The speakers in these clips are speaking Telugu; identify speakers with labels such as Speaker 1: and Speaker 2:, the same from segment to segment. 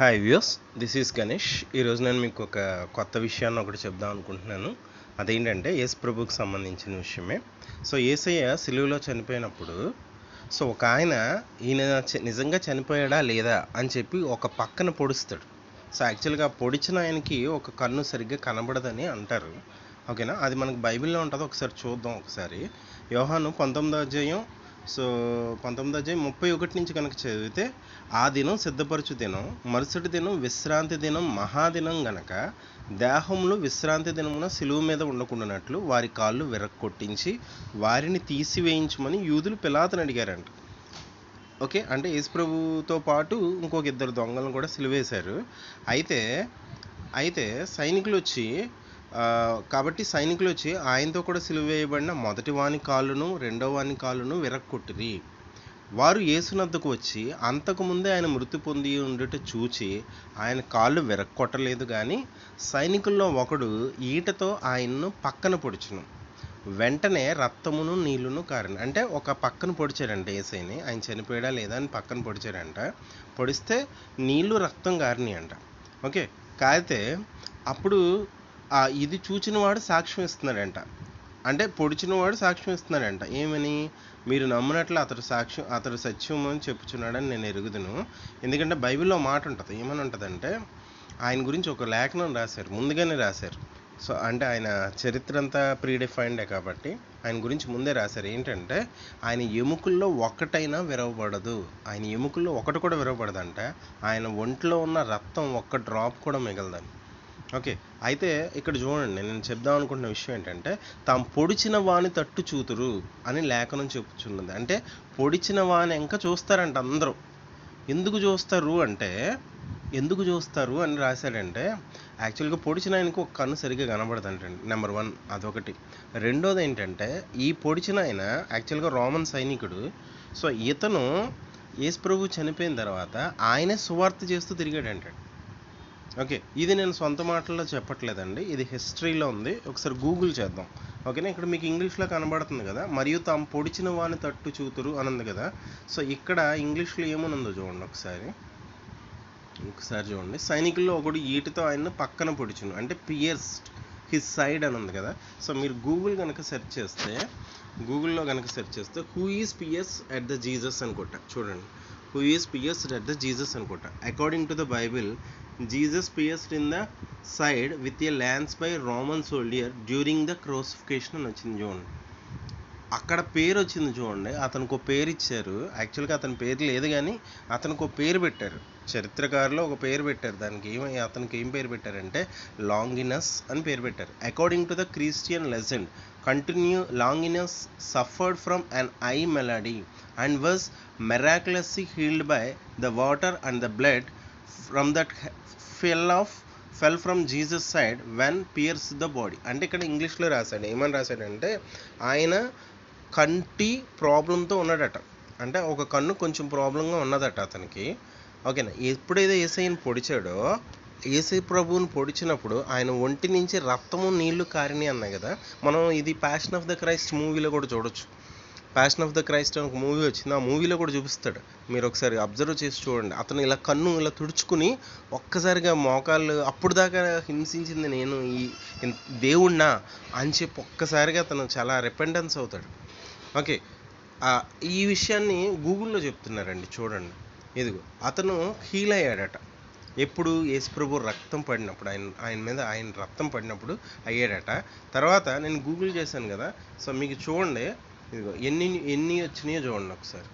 Speaker 1: Hi views this is Ganesh ఈరోజు నేను మీకు ఒక కొత్త విషయాన్ని ఒకటి చెప్దాం అనుకుంటున్నాను. అదేంటంటే యేసు ప్రభుకి సంబంధించిన విషయమే. సో ఏసయ్య సిలువలో చనిపోయినప్పుడు సో ఒక ఆయన ఈయన నిజంగా చనిపోయాడా లేదా అని చెప్పి ఒక పక్కన పొడుస్తాడు. సో యాక్చువల్గా పొడిచిన ఆయనకి ఒక కన్ను సరిగ్గా కనబడదని అంటారు. ఓకేనా? అది మనకు బైబిల్లో ఉంటుంది. ఒకసారి చూద్దాం ఒకసారి. యోహాను పంతొమ్మిదో అధ్యాయం సో పంతొమ్మిదో అధ్యాయం ముప్పై ఒకటి నుంచి కనుక చదివితే ఆ దినం సిద్ధపరచు దినం మరుసటి దినం విశ్రాంతి దినం మహాదినం గనక దేహంలో విశ్రాంతి దినమున సిలువ మీద ఉండకుండానట్లు వారి కాళ్ళు విరక్కొట్టించి వారిని తీసివేయించమని యూదులు పిలాతని అడిగారంట. ఓకే అంటే యేసుప్రభుతో పాటు ఇంకొక ఇద్దరు దొంగలను కూడా సిలువేశారు. అయితే అయితే సైనికులు వచ్చి కాబట్టి సైనికులు వచ్చి ఆయనతో కూడా సిలువ వేయబడిన మొదటి వాని కాళ్ళను రెండవ వాని కాళ్ళను విరక్కొట్టిరి. వారు యేసునద్దకు వచ్చి అంతకుముందే ఆయన మృతి పొంది ఉండుట చూచి ఆయన కాళ్ళు విరక్కొట్టలేదు కానీ సైనికుల్లో ఒకడు ఈటతో ఆయన్ను పక్కన పొడిచును. వెంటనే రక్తమును నీళ్ళును కారిన అంటే ఒక పక్కన పొడిచాడంట ఏసైని ఆయన చనిపోయాడా లేదా అని పక్కన పొడిచాడంట. పొడిస్తే నీళ్ళు రక్తం కారినాయి అంట ఓకే? కాగితే అప్పుడు ఇది చూచిన వాడు సాక్ష్యం ఇస్తున్నాడంట. అంటే పొడిచిన వాడు సాక్ష్యం ఇస్తున్నాడంట. ఏమని? మీరు నమ్మునట్లు అతడు సాక్ష్యం అతడు సత్యం అని చెప్పుచున్నాడని నేను ఎరుగుదును. ఎందుకంటే బైబిల్లో మాట ఉంటుంది. ఏమని ఉంటుందంటే ఆయన గురించి ఒక లేఖనం రాశారు. ముందుగానే రాశారు. సో అంటే ఆయన చరిత్ర అంతా ప్రీడిఫైన్డే కాబట్టి ఆయన గురించి ముందే రాశారు. ఏంటంటే ఆయన ఎముకల్లో ఒక్కటైనా విరవబడదు. ఆయన ఎముకల్లో ఒకటి కూడా విరవబడదంట. ఆయన ఒంట్లో ఉన్న రక్తం ఒక్క డ్రాప్ కూడా మిగలదని ఓకే. అయితే ఇక్కడ చూడండి నేను చెప్దాం అనుకుంటున్న విషయం ఏంటంటే తాము పొడిచిన వాని తట్టు చూతురు అని లేఖనం చెప్పుచున్నది. అంటే పొడిచిన వాని ఇంకా చూస్తారంట అందరూ. ఎందుకు చూస్తారు అంటే ఎందుకు చూస్తారు అని రాశాడంటే యాక్చువల్గా పొడిచిన ఆయనకు ఒక కన్ను సరిగ్గా కనబడదంటండి. నెంబర్ వన్ అదొకటి. రెండోది ఏంటంటే ఈ పొడిచిన ఆయన యాక్చువల్గా రోమన్ సైనికుడు. సో ఇతను యేసు ప్రభు చనిపోయిన తర్వాత ఆయనే సువార్త చేస్తూ తిరిగాడంట ఓకే ఇది నేను సొంత మాటల్లో చెప్పట్లేదండి. ఇది హిస్టరీలో ఉంది. ఒకసారి గూగుల్ చేద్దాం. ఓకేనా? ఇక్కడ మీకు ఇంగ్లీష్లో కనబడుతుంది కదా? మరియు తాము పొడిచిన వాని తట్టు చూతురు అని ఉంది కదా? సో ఇక్కడ ఇంగ్లీష్లో ఏమనుందో చూడండి ఒకసారి. ఒకసారి చూడండి. సైనికుల్లో ఒకడు ఈటితో ఆయన పక్కన పొడిచును. అంటే పియర్స్డ్ హిస్ సైడ్ అని ఉంది కదా? సో మీరు గూగుల్ కనుక సెర్చ్ చేస్తే గూగుల్లో కనుక సెర్చ్ చేస్తే who is pierce at the Jesus అనుకుంటా చూడండి. Who is pierce at the Jesus అనుకుంటా according to the Bible Jesus pierced in the side with a lance by Roman soldier during the crucifixion అని వచ్చింది చూడండి. అక్కడ పేరు వచ్చింది చూడండి. అతనికి ఒక పేరు ఇచ్చారు. యాక్చువల్గా అతని పేరు లేదు కానీ అతనికి ఒక పేరు పెట్టారు. చరిత్రకారులు ఒక పేరు పెట్టారు. దానికి ఏమై అతనికి ఏం పేరు పెట్టారంటే లాంగినస్ అని పేరు పెట్టారు. According to the Christian legend continue Longinus suffered from an eye malady and was miraculously healed by the water and the blood from that fell of fell from Jesus side when pierce the body అంటే ఇక్కడ ఇంగ్లీష్లో రాశాడు. ఏమని రాశాడంటే ఆయన కంటి ప్రాబ్లంతో ఉన్నాడట. అంటే ఒక కన్ను కొంచెం ప్రాబ్లంగా ఉన్నదట అతనికి. ఓకేనా? ఎప్పుడైతే ఏసైని పొడిచాడో ఏసై ప్రభువుని పొడిచినప్పుడు ఆయన ఒంటి నుంచి రక్తము నీళ్ళు కారిని అన్నాయి కదా. మనం ఇది ప్యాషన్ ఆఫ్ ద క్రైస్ట్ మూవీలో కూడా చూడొచ్చు. ప్యాషన్ ఆఫ్ ద క్రైస్ట్ అని ఒక మూవీ వచ్చింది. ఆ మూవీలో కూడా చూపిస్తాడు. మీరు ఒకసారి అబ్జర్వ్ చేసి చూడండి. అతను ఇలా కన్ను ఇలా తుడుచుకుని ఒక్కసారిగా మోకాళ్ళు అప్పుడు దాకా హింసించింది నేను ఈ దేవుణ్ణా అని చెప్పి ఒక్కసారిగా అతను చాలా రిపెండెన్స్ అవుతాడు. ఓకే ఈ విషయాన్ని గూగుల్లో చెప్తున్నారండి. చూడండి. ఇదిగో అతను హీల్ అయ్యాడట. ఎప్పుడు యేసుప్రభు రక్తం పడినప్పుడు ఆయన ఆయన మీద ఆయన రక్తం పడినప్పుడు అయ్యాడట. తర్వాత నేను గూగుల్ చేశాను కదా. సో మీకు చూడండి. ఇదిగో ఎన్ని ఎన్ని వచ్చినాయో చూడండి ఒకసారి.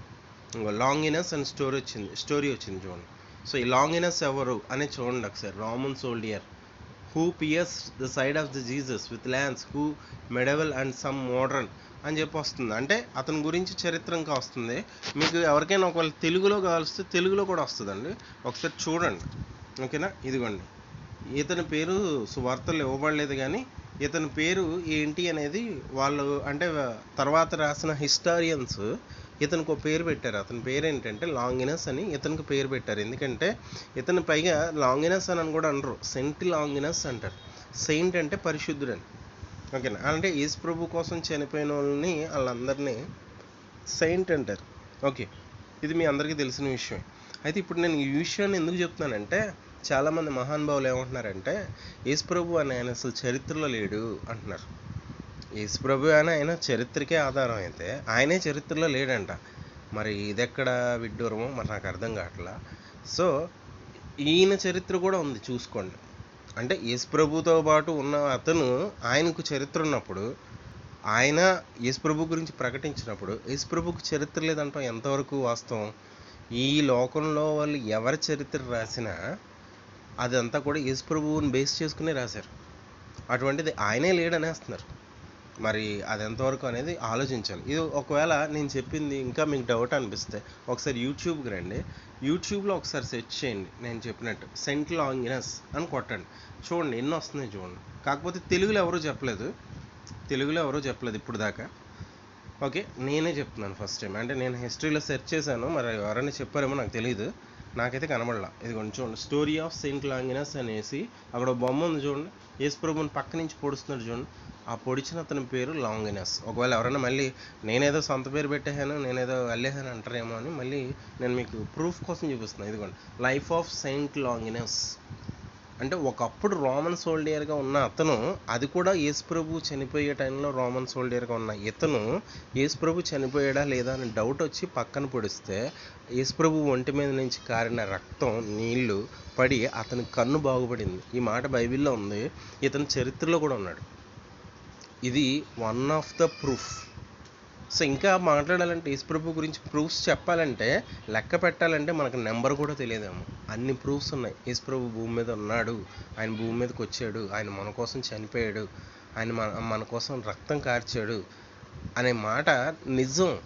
Speaker 1: ఇంకో లాంగినస్ అండ్ స్టోరీ వచ్చింది స్టోరీ వచ్చింది చూడండి. సో ఈ లాంగినస్ ఎవరు అని చూడండి ఒకసారి. Roman soldier who pierce the side of the Jesus with lance who medieval and some modern అని చెప్పి వస్తుంది. అంటే అతని గురించి చరిత్ర ఇంకా వస్తుంది. మీకు ఎవరికైనా ఒకవేళ తెలుగులో కావాల్స్తే తెలుగులో కూడా వస్తుందండి. ఒకసారి చూడండి. ఓకేనా? ఇదిగోండి. ఇతని పేరు సువార్తలు ఇవ్వబడలేదు కానీ ఇతని పేరు ఏంటి అనేది వాళ్ళు అంటే తర్వాత రాసిన హిస్టారియన్స్ ఇతనికి ఒక పేరు పెట్టారు. అతని పేరు ఏంటంటే లాంగినస్ అని ఇతనికి పేరు పెట్టారు. ఎందుకంటే ఇతని పైగా లాంగినస్ అని కూడా అనరు. సెంట్ లాంగినస్ అంటారు. సెయింట్ అంటే పరిశుద్ధుడని. ఓకేనా? అంటే యేసు ప్రభు కోసం చనిపోయిన వాళ్ళని వాళ్ళందరినీ సెయింట్ అంటారు. ఓకే. ఇది మీ అందరికీ తెలిసిన విషయం. అయితే ఇప్పుడు నేను ఈ విషయాన్ని ఎందుకు చెప్తున్నానంటే చాలామంది మహానుభావులు ఏమంటున్నారంటే యేసుప్రభు అని ఆయన అసలు చరిత్రలో లేడు అంటున్నారు. యేసుప్రభు అని ఆయన చరిత్రకే ఆధారం అయితే ఆయనే చరిత్రలో లేడంట. మరి ఇదెక్కడ విడ్డూరమో మరి నాకు అర్థం కావట్లా. సో ఈయన చరిత్ర కూడా ఉంది చూసుకోండి. అంటే యేసుప్రభుతో పాటు ఉన్న అతను ఆయనకు చరిత్ర ఉన్నప్పుడు ఆయన యేసుప్రభు గురించి ప్రకటించినప్పుడు యేసుప్రభుకు చరిత్ర లేదంటాం ఎంతవరకు వాస్తవం? ఈ లోకంలో వాళ్ళు ఎవరి చరిత్ర రాసినా అదంతా కూడా యేసుప్రభువుని బేస్ చేసుకుని రాశారు. అటువంటిది ఆయనే లేడనేస్తున్నారు. మరి అది ఎంతవరకు అనేది ఆలోచించాలి. ఇది ఒకవేళ నేను చెప్పింది ఇంకా మీకు డౌట్ అనిపిస్తే ఒకసారి యూట్యూబ్కి రండి. యూట్యూబ్లో ఒకసారి సెర్చ్ చేయండి. నేను చెప్పినట్టు సెంట్ లాంగినస్ అని కొట్టండి. చూడండి ఎన్ని వస్తున్నాయి చూడండి. కాకపోతే తెలుగులో ఎవరూ చెప్పలేదు. తెలుగులో ఎవరూ చెప్పలేదు ఇప్పుడు దాకా. ఓకే నేనే చెప్తున్నాను ఫస్ట్ టైం అంటే నేను హిస్టరీలో సెర్చ్ చేశాను. మరి ఎవరైనా చెప్పారేమో నాకు తెలియదు నాకైతే కనబడలా. ఇది కొంచెం చూడండి స్టోరీ ఆఫ్ సెయింట్ లాంగినస్ అనేసి అక్కడ బొమ్మ ఉంది చూడండి. యేసుప్రభుని పక్క నుంచి పొడుస్తున్నాడు చూడండి. ఆ పొడిచిన అతని పేరు లాంగినస్ ఒకవేళ ఎవరైనా మళ్ళీ నేనేదో సొంత పేరు పెట్టేహాను నేనేదో వెళ్ళేసాను అంటారేమో అని మళ్ళీ నేను మీకు ప్రూఫ్ కోసం చూపిస్తున్నాను ఇదిగోండి. లైఫ్ ఆఫ్ సెయింట్ లాంగినస్ అంటే ఒకప్పుడు రోమన్ సోల్డియర్గా ఉన్న అతను అది కూడా యేసుప్రభు చనిపోయే టైంలో రోమన్ సోల్డియర్గా ఉన్న ఇతను యేసుప్రభు చనిపోయాడా లేదా అని డౌట్ వచ్చి పక్కన పొడిస్తే యేసుప్రభు ఒంటి మీద నుంచి కారిన రక్తం నీళ్ళు పడి అతని కన్ను బాగుపడింది. ఈ మాట బైబిల్లో ఉంది. ఇతని చరిత్రలో కూడా ఉన్నాడు. ఇది one of the proof so ఇంకా మాట్లాడాలంటే యేసుప్రభు గురించి ప్రూఫ్స్ చెప్పాలంటే లెక్క పెట్టాలంటే మనకు నెంబర్ కూడా తెలియదేమో. అన్ని ప్రూఫ్స్ ఉన్నాయి. యేసుప్రభు భూమి మీద ఉన్నాడు. ఆయన భూమి మీదకి వచ్చాడు. ఆయన మన కోసం చనిపోయాడు. ఆయన మన మన కోసం రక్తం కార్చాడు అనే మాట నిజం.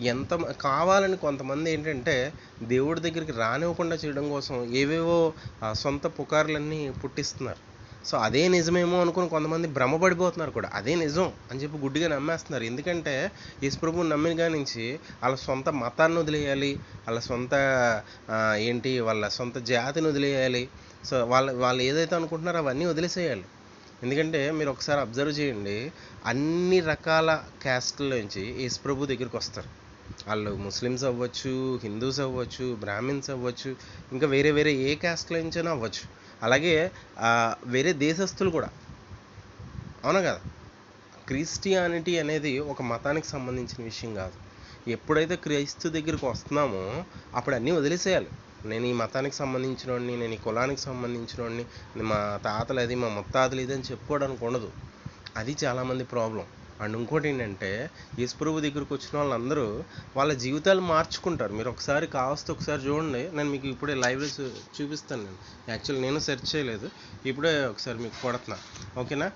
Speaker 1: ఎంత కావాలని కొంతమంది ఏంటంటే దేవుడి దగ్గరికి రానివ్వకుండా చేయడం కోసం ఏవేవో సొంత పుకార్లన్నీ పుట్టిస్తున్నారు. సో అదే నిజమేమో అనుకుని కొంతమంది భ్రమపడిపోతున్నారు కూడా. అదే నిజం అని చెప్పి గుడ్డిగా నమ్మేస్తున్నారు. ఎందుకంటే యేసుప్రభుని నమ్మిన కాడి నుంచి వాళ్ళ సొంత మతాన్ని వదిలేయాలి వాళ్ళ సొంత ఏంటి వాళ్ళ సొంత జాతిని వదిలేయాలి. సో వాళ్ళ వాళ్ళు ఏదైతే అనుకుంటున్నారో అవన్నీ వదిలేసేయాలి. ఎందుకంటే మీరు ఒకసారి అబ్జర్వ్ చేయండి అన్ని రకాల క్యాస్ట్ల నుంచి యేసుప్రభు దగ్గరికి వస్తారు. వాళ్ళు ముస్లిమ్స్ అవ్వచ్చు హిందూస్ అవ్వచ్చు బ్రాహ్మిన్స్ అవ్వచ్చు ఇంకా వేరే వేరే ఏ క్యాస్ట్ల నుంచైనా అవ్వచ్చు. అలాగే వేరే దేశస్తులు కూడా. అవునా కదా? క్రిస్టియానిటీ అనేది ఒక మతానికి సంబంధించిన విషయం కాదు. ఎప్పుడైతే క్రైస్తు దగ్గరికి వస్తున్నామో అప్పుడు అన్నీ వదిలేసేయాలి. నేను ఈ మతానికి సంబంధించిన వాడిని నేను ఈ కులానికి సంబంధించిన వాడిని మా తాతలు అది మా ముత్తాతలు ఇది అని చెప్పుకోవడానికి ఉండదు. అది చాలామంది ప్రాబ్లం. అండ్ ఇంకోటి ఏంటంటే యేసుప్రభు దగ్గరికి వచ్చిన వాళ్ళందరూ వాళ్ళ జీవితాలు మార్చుకుంటారు. మీరు ఒకసారి కావస్తే ఒకసారి చూడండి. నేను మీకు ఇప్పుడే లైవ్లో చూ చూపిస్తాను నేను. యాక్చువల్ నేను సెర్చ్ చేయలేదు. ఇప్పుడే ఒకసారి మీకు కొడుతున్నా. ఓకేనా?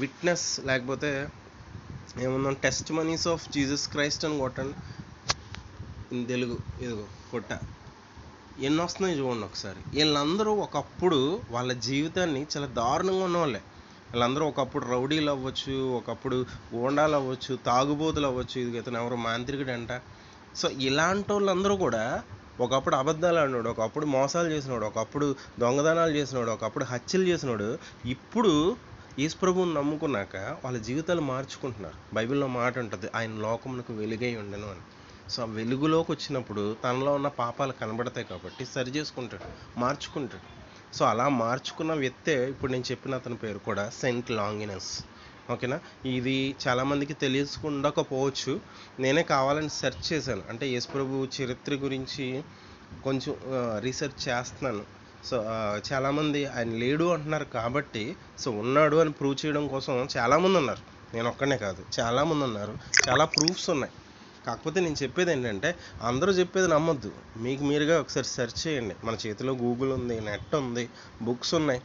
Speaker 1: విట్నెస్ లేకపోతే ఏముందాం? Testimonies of Jesus Christ అని కొట్టండి. ఇన్ తెలుగు. ఇదిగో కొట్ట. ఎన్ని వస్తున్నాయి చూడండి ఒకసారి. వీళ్ళందరూ ఒకప్పుడు వాళ్ళ జీవితాన్ని చాలా దారుణంగా ఉన్నవాళ్ళే. వీళ్ళందరూ ఒకప్పుడు రౌడీలు అవ్వచ్చు ఒకప్పుడు గోండాలు అవ్వచ్చు తాగుబోతులు అవ్వచ్చు. ఇది ఇతను ఎవరో? మాంత్రికుడు అంట సో ఇలాంటి వాళ్ళందరూ కూడా ఒకప్పుడు అబద్ధాలు ఆడినాడు ఒకప్పుడు మోసాలు చేసినాడు ఒకప్పుడు దొంగదనాలు చేసినాడు ఒకప్పుడు హత్యలు చేసినాడు. ఇప్పుడు యేసుప్రభువుని నమ్ముకున్నాక వాళ్ళ జీవితాలు మార్చుకుంటున్నారు. బైబిల్లో మాట ఉంటుంది ఆయన లోకమునకు వెలుగై ఉండను అని. సో ఆ వెలుగులోకి వచ్చినప్పుడు తనలో ఉన్న పాపాలు కనబడతాయి కాబట్టి సరి చేసుకుంటాడు మార్చుకుంటాడు. సో అలా మార్చుకున్న వ్యక్తే ఇప్పుడు నేను చెప్పిన అతని పేరు కూడా సెంట్ లాంగినస్. ఓకేనా? ఇది చాలామందికి తెలియకుండకపోవచ్చు. నేనే కావాలని సెర్చ్ చేశాను. అంటే యేసుప్రభు చరిత్ర గురించి కొంచెం రీసెర్చ్ చేస్తున్నాను. సో చాలామంది ఆయన లేడు అంటున్నారు కాబట్టి సో ఉన్నాడు అని ప్రూవ్ చేయడం కోసం చాలామంది ఉన్నారు. నేను ఒక్కనే కాదు చాలామంది ఉన్నారు. చాలా ప్రూఫ్స్ ఉన్నాయి. కాకపోతే నేను చెప్పేది ఏంటంటే అందరూ చెప్పేది నమ్మొద్దు. మీకు మీరుగా ఒకసారి సెర్చ్ చేయండి. మన చేతిలో గూగుల్ ఉంది నెట్ ఉంది బుక్స్ ఉన్నాయి.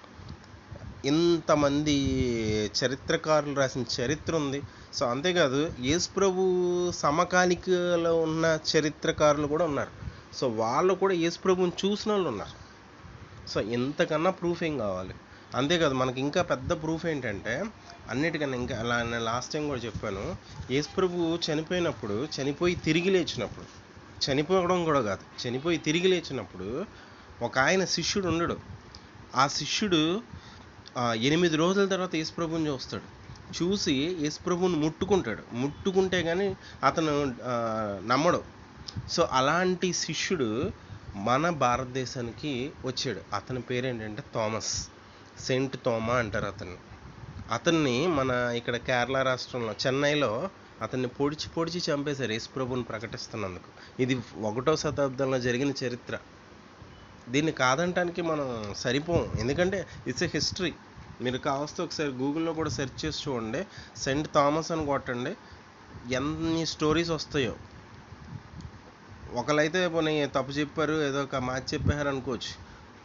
Speaker 1: ఇంతమంది చరిత్రకారులు రాసిన చరిత్ర ఉంది. సో అంతేకాదు యేసు ప్రభు సమకాలికలో ఉన్న చరిత్రకారులు కూడా ఉన్నారు. సో వాళ్ళు కూడా యేసు ప్రభుని చూసిన వాళ్ళు ఉన్నారు. సో ఇంతకన్నా ప్రూఫ్ ఏం కావాలి? అంతేకాదు మనకి ఇంకా పెద్ద ప్రూఫ్ ఏంటంటే అన్నిటికన్నా ఇంకా అలా నేను లాస్ట్ టైం కూడా చెప్పాను. యేసుప్రభు చనిపోయినప్పుడు చనిపోయి తిరిగి లేచినప్పుడు చనిపోవడం కూడా కాదు చనిపోయి తిరిగి లేచినప్పుడు ఒక ఆయన శిష్యుడు ఉండడు. ఆ శిష్యుడు ఎనిమిది రోజుల తర్వాత యేసుప్రభుని చూస్తాడు. చూసి యేసుప్రభుని ముట్టుకుంటాడు. ముట్టుకుంటే కానీ అతను నమ్మడు. సో అలాంటి శిష్యుడు మన భారతదేశానికి వచ్చాడు. అతని పేరు ఏంటంటే థామస్. సెయింట్ థోమా అంటారు అతను అతన్ని మన ఇక్కడ కేరళ రాష్ట్రంలో చెన్నైలో అతన్ని పొడిచి పొడిచి చంపేశారు యేసుప్రభుని ప్రకటిస్తున్నందుకు. ఇది ఒకటో శతాబ్దంలో జరిగిన చరిత్ర. దీన్ని కాదంటానికి మనం సరిపోం. ఎందుకంటే ఇట్స్ ఎ హిస్టరీ. మీరు కావస్తే ఒకసారి గూగుల్లో కూడా సెర్చ్ చేసి చూడండి. సెంట్ థామస్ అని కొట్టండి. ఎన్ని స్టోరీస్ వస్తాయో. ఒకరైతే పోనీ తప్పు చెప్పారు ఏదో ఒక మాట చెప్పారు అనుకోవచ్చు.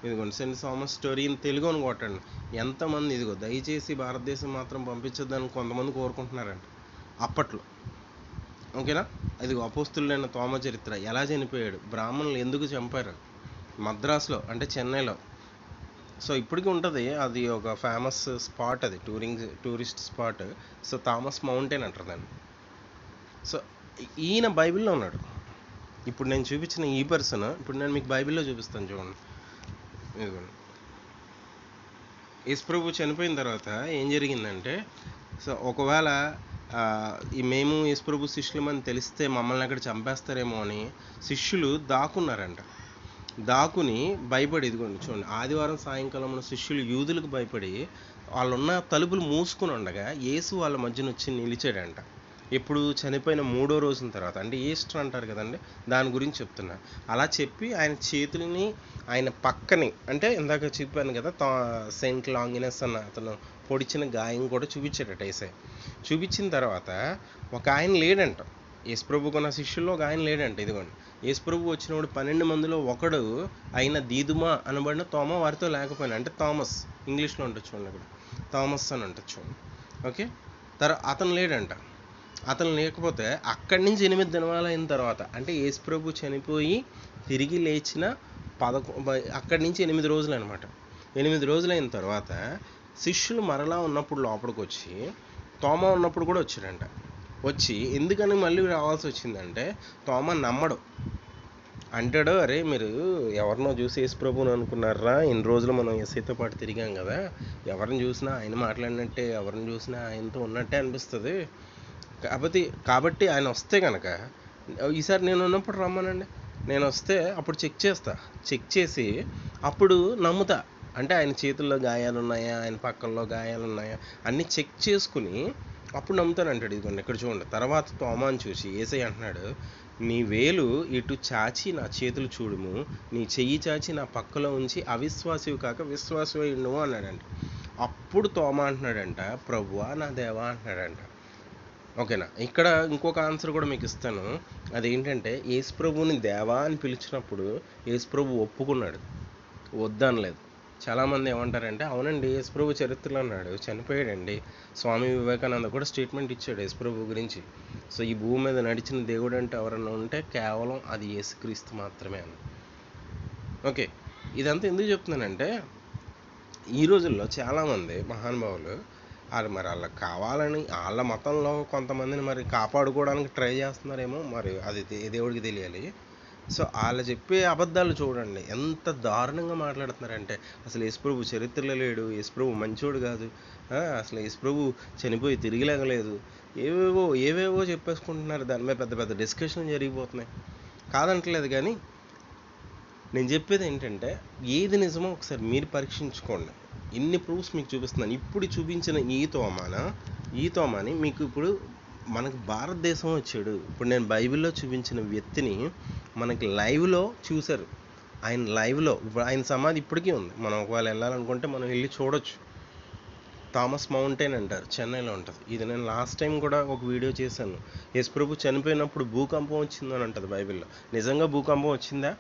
Speaker 1: ఇదిగోండి saint Thomas story in Telugu అని కొట్టండి ఎంతమంది ఇదిగో దయచేసి భారతదేశం మాత్రం పంపించొద్దని కొంతమంది కోరుకుంటున్నారంట. అప్పట్లో. ఓకేనా? ఇదిగో అపోస్తులైన తోమ చరిత్ర. ఎలా చనిపోయాడు? బ్రాహ్మణులు ఎందుకు చంపారు? మద్రాసులో అంటే చెన్నైలో. సో ఇప్పటికీ ఉంటుంది. అది ఒక ఫేమస్ స్పాట్ అది. Touring tourist spot so Thomas mountain అంటారు దాన్ని. సో ఈయన బైబిల్లో ఉన్నాడు. ఇప్పుడు నేను చూపించిన ఈ పర్సన్ ఇప్పుడు నేను మీకు బైబిల్లో చూపిస్తాను చూడండి. ఇదిగోండి. యేసుప్రభు చనిపోయిన తర్వాత ఏం జరిగిందంటే సో ఒకవేళ మేము యేసుప్రభు శిష్యులమని తెలిస్తే మమ్మల్ని అక్కడ చంపేస్తారేమో అని శిష్యులు దాక్కున్నారంట. దాకుని భయపడి ఇదిగోండి చూడండి ఆదివారం సాయంకాలం శిష్యులు యూదులకు భయపడి వాళ్ళున్న తలుపులు మూసుకుని ఉండగా యేసు వాళ్ళ మధ్యన వచ్చి నిలిచాడంట. ఎప్పుడు చనిపోయిన మూడో రోజున తర్వాత అంటే ఈస్టర్ అంటారు కదండి దాని గురించి చెప్తున్నా. అలా చెప్పి ఆయన చేతులని ఆయన పక్కని అంటే ఇందాక చెప్పాను కదా తా- సెయింట్ లాంగినెస్ అన్న అతను పొడిచిన గాయం కూడా చూపించాడట ఏసై. చూపించిన తర్వాత ఒక ఆయన లేడంట. యేసుప్రభుకు ఉన్న శిష్యుల్లో ఒక ఆయన లేడంట ఇదిగోండి. యేసుప్రభు వచ్చినప్పుడు పన్నెండు మందిలో ఒకడు అయిన దీదుమా అనబడిన తోమ వారితో లేకపోయినా అంటే థామస్ ఇంగ్లీష్లో ఉంటుంది చూడండి అక్కడ థామస్ అని ఉంటుంది చూడండి ఓకే? తర్వాత అతను లేడంట. అతను లేకపోతే అక్కడి నుంచి ఎనిమిది దినాలు అయిన తర్వాత అంటే యేసుప్రభు చనిపోయి తిరిగి లేచిన పదకొ అక్కడి నుంచి ఎనిమిది రోజులు అనమాట ఎనిమిది రోజులు అయిన తర్వాత శిష్యులు మరలా ఉన్నప్పుడు లోపలికి వచ్చి తోమ ఉన్నప్పుడు కూడా వచ్చాడంట వచ్చి ఎందుకని మళ్ళీ రావాల్సి వచ్చిందంటే తోమ నమ్మడు. అంటాడు అరే మీరు ఎవరినో చూసి యేసుప్రభుని అనుకున్నారా? ఇన్ని రోజులు మనం ఎస్ఐతో పాటు తిరిగాం కదా. ఎవరిని చూసినా ఆయన మాట్లాడినట్టే ఎవరిని చూసినా ఆయనతో ఉన్నట్టే అనిపిస్తుంది. కాబట్టి కాబట్టి ఆయన వస్తే కనుక ఈసారి నేను ఉన్నప్పుడు రమ్మనండి. నేను వస్తే అప్పుడు చెక్ చేస్తా. చెక్ చేసి అప్పుడు నమ్ముతా. అంటే ఆయన చేతుల్లో గాయాలు ఉన్నాయా ఆయన పక్కల్లో గాయాలు ఉన్నాయా అన్నీ చెక్ చేసుకుని అప్పుడు నమ్ముతాను అంటాడు. ఇదిగోండి ఇక్కడ చూడండి. తర్వాత తోమాన్ చూసి ఏసై అంటున్నాడు నీ వేలు ఇటు చాచి నా చేతులు చూడుము. నీ చెయ్యి చాచి నా పక్కలో ఉంచి అవిశ్వాసివి కాక విశ్వాసవి నువ్వు అన్నాడంట. అప్పుడు తోమ అంటున్నాడంట ప్రభువా నా దేవా అంటున్నాడంట. ఓకేనా. ఇక్కడ ఇంకొక ఆన్సర్ కూడా మీకు ఇస్తాను. అదేంటంటే యేసుప్రభుని దేవా అని పిలిచినప్పుడు యేసుప్రభు ఒప్పుకున్నాడు. వద్దనలేదు. చాలామంది ఏమంటారంటే అవునండి యేసుప్రభు చరిత్రలో అన్నాడు చనిపోయాడండి. స్వామి వివేకానంద కూడా స్టేట్మెంట్ ఇచ్చాడు యేసుప్రభు గురించి. సో ఈ భూమి మీద నడిచిన దేవుడు అంటే ఎవరన్నా ఉంటే కేవలం అది యేసుక్రీస్తు మాత్రమే అని. ఓకే. ఇదంతా ఎందుకు చెప్తున్నానంటే ఈ రోజుల్లో చాలామంది మహానుభావులు వాళ్ళు మరి వాళ్ళకి కావాలని వాళ్ళ మతంలో కొంతమందిని మరి కాపాడుకోవడానికి ట్రై చేస్తున్నారేమో మరి అది దేవుడికి తెలియాలి. సో వాళ్ళు చెప్పే అబద్ధాలు చూడండి. ఎంత దారుణంగా మాట్లాడుతున్నారంటే అసలు యేసుప్రభు చరిత్రలో లేడు యేసుప్రభు మంచోడు కాదు అసలు యేసుప్రభు చనిపోయి తిరిగి లేగలేదు ఏవేవో ఏవేవో చెప్పేసుకుంటున్నారు. దాని మీద పెద్ద పెద్ద డిస్కషన్ జరిగిపోతున్నాయి. కాదంటలేదు కానీ నేను చెప్పేది ఏంటంటే ఏది నిజమో ఒకసారి మీరు పరీక్షించుకోండి. ఇన్ని ప్రూఫ్స్ మీకు చూపిస్తున్నాను. ఇప్పుడు చూపించిన ఈ తోమాన ఈ తోమాని మీకు ఇప్పుడు మనకు భారతదేశం వచ్చాడు. ఇప్పుడు నేను బైబిల్లో చూపించిన వ్యక్తిని మనకి లైవ్లో చూశారు. ఆయన లైవ్లో ఇప్పుడు ఆయన సమాధి ఇప్పటికీ ఉంది. మనం ఒకవేళ వెళ్ళాలనుకుంటే మనం వెళ్ళి చూడొచ్చు. థామస్ మౌంటైన్ అంటారు చెన్నైలో ఉంటుంది. ఇది నేను లాస్ట్ టైం కూడా ఒక వీడియో చేశాను. యశ్ప్రభు చనిపోయినప్పుడు భూకంపం వచ్చిందని అంటుంది బైబిల్లో. నిజంగా భూకంపం వచ్చిందా?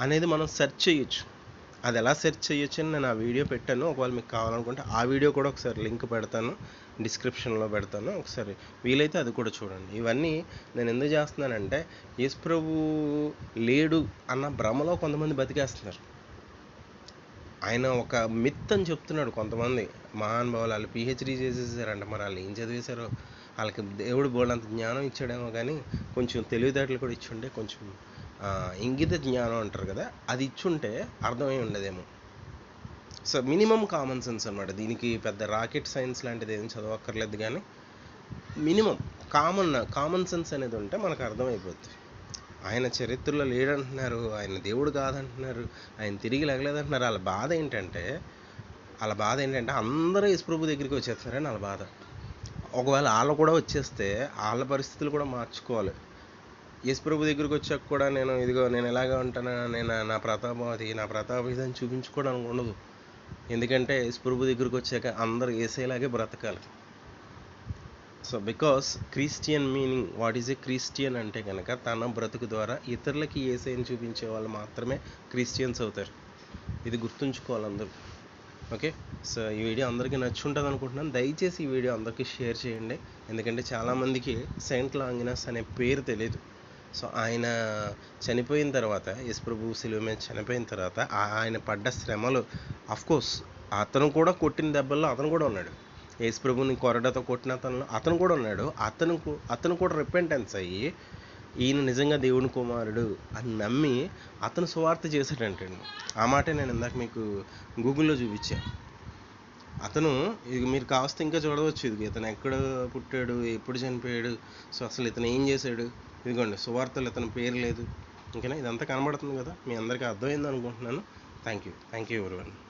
Speaker 1: అనేది మనం సెర్చ్ చేయొచ్చు. అది ఎలా సెర్చ్ చేయొచ్చు అని నేను ఆ వీడియో పెట్టాను. ఒకవేళ మీకు కావాలనుకుంటే ఆ వీడియో కూడా ఒకసారి లింక్ పెడతాను. డిస్క్రిప్షన్లో పెడతాను. ఒకసారి వీలైతే అది కూడా చూడండి. ఇవన్నీ నేను ఎందుకు చేస్తున్నానంటే యేసుప్రభు లేడు అన్న భ్రమలో కొంతమంది బతికేస్తున్నారు. ఆయన ఒక మిత్ అని చెప్తున్నాడు కొంతమంది. మహానుభావులు వాళ్ళు పిహెచ్డీ చేసేసారంట. మరి వాళ్ళు ఏం చదివేశారో? వాళ్ళకి దేవుడు బోళ్ళంత జ్ఞానం ఇచ్చాడేమో కానీ కొంచెం తెలివితేటలు కూడా ఇచ్చుంటే కొంచెం ఇంగిత జ్ఞానం అంటారు కదా అది ఇచ్చుంటే అర్థమై ఉండదేమో. సో మినిమం కామన్ సెన్స్ అన్నమాట. దీనికి పెద్ద రాకెట్ సైన్స్ లాంటిది ఏం చదవక్కర్లేదు కానీ మినిమం కామన్ కామన్ సెన్స్ అనేది ఉంటే మనకు అర్థమైపోద్ది. ఆయన చరిత్రలో లేడంటున్నారు ఆయన దేవుడు కాదంటున్నారు ఆయన తిరిగి లేగలేదంటున్నారు. వాళ్ళ బాధ ఏంటంటే వాళ్ళ బాధ ఏంటంటే అందరూ యశ్ప్రభు దగ్గరికి వచ్చేస్తారని వాళ్ళ బాధ. ఒకవేళ వాళ్ళు కూడా వచ్చేస్తే వాళ్ళ పరిస్థితులు కూడా మార్చుకోవాలి. యేసుప్రభు దగ్గరికి వచ్చాక కూడా నేను ఇదిగో నేను ఎలాగా ఉంటాను? నేను నా ప్రతాపం అది నా ప్రతాపం ఇది అని చూపించుకోవడానికి ఉండదు. ఎందుకంటే యేసుప్రభు దగ్గరికి వచ్చాక అందరూ ఏసేలాగే బ్రతకాలి. So because Christian meaning what is a Christian అంటే కనుక తన బ్రతుకు ద్వారా ఇతరులకి ఏసైని చూపించే వాళ్ళు మాత్రమే క్రిస్టియన్స్ అవుతారు. ఇది గుర్తుంచుకోవాలి అందరూ. ఓకే? సో ఈ వీడియో అందరికీ నచ్చుంటుంది అనుకుంటున్నాను. దయచేసి ఈ వీడియో అందరికీ షేర్ చేయండి. ఎందుకంటే చాలామందికి సెయింట్ లాంగినస్ అనే పేరు తెలియదు. సో ఆయన చనిపోయిన తర్వాత యశ్ప్రభు శిలువ మీద చనిపోయిన తర్వాత ఆయన పడ్డ శ్రమలు కోర్స్ అతను కూడా కొట్టిన దెబ్బల్లో అతను కూడా ఉన్నాడు. యేసుప్రభుని కొరడతో కొట్టిన అతను అతను కూడా ఉన్నాడు. అతను అతను కూడా రిపెంటెన్స్ అయ్యి ఈయన నిజంగా దేవుని కుమారుడు అని నమ్మి అతను సువార్త చేశాడంటండి ఆ మాటే నేను ఇందాక మీకు గూగుల్లో చూపించాను అతను ఇది మీరు కాస్త ఇంకా చూడవచ్చు ఇది ఇతను ఎక్కడ పుట్టాడు ఎప్పుడు చనిపోయాడు సో అసలు ఇతను ఏం చేశాడు? ఇదిగోండి సువార్తలు ఇతని పేరు లేదు. ఓకేనా? ఇదంతా కనబడుతుంది కదా? మీ అందరికీ అర్థమైంది అనుకుంటున్నాను. Thank you thank you everyone